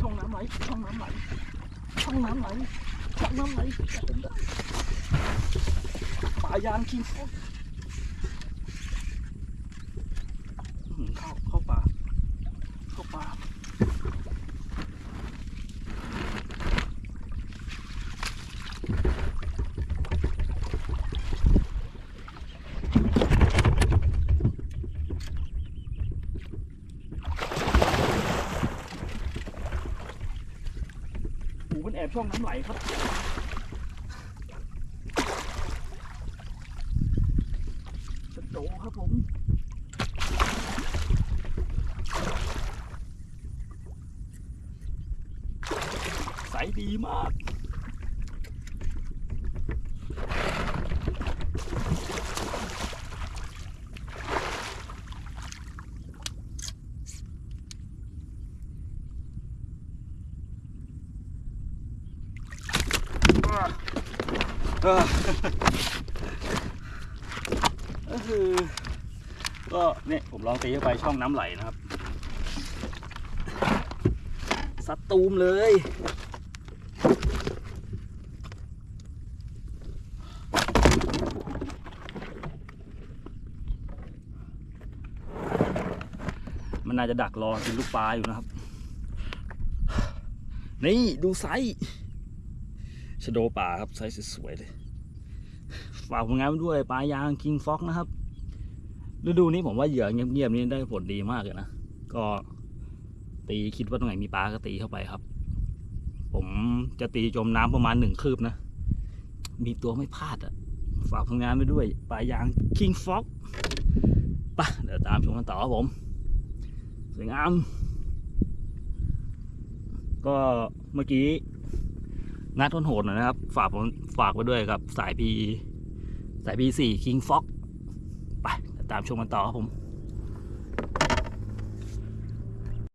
ช่องน้ำไหลช่องน้ำไหลช่องน้ำไหลช่องน้ำไหลป่ายางคิงโคกอื้อหือเข้าเข้าป่าเข้าป่าหูมัน แอบช่องน้ำไหลครับ สโตครับผมใสดีมาก ก็คือก็เนี่ยผมลองตีเข้าไปช่องน้ำไหลนะครับสัดตูมเลยมันน่าจะดักรอกินลูกปลาอยู่นะครับ นี่ ดูไซส์ ชโดป่าครับไซส์สวยๆเลย ฝากผลงานไว้ด้วยปลายาง King Fox นะครับฤดูนี้ผมว่าเหยื่อเงียบๆนี้ได้ผลดีมากเลยนะ ก็ตีคิดว่าตรงไหนมีปลาก็ตีเข้าไปครับ ผมจะตีจมน้ำประมาณหนึ่งคืบนะ มีตัวไม่พลาดอะฝากผลงานไว้ด้วยปลายาง King Fox ไปะเดี๋ยวตามชมกันต่อครับผมสวยงาม ก็เมื่อกี้ งัดทนโหดหน่อยนะครับ ฝากผมฝากไว้ด้วยกับสายพีสายพีสี่คิงฟ็อกไปตามชมกันต่อครับผม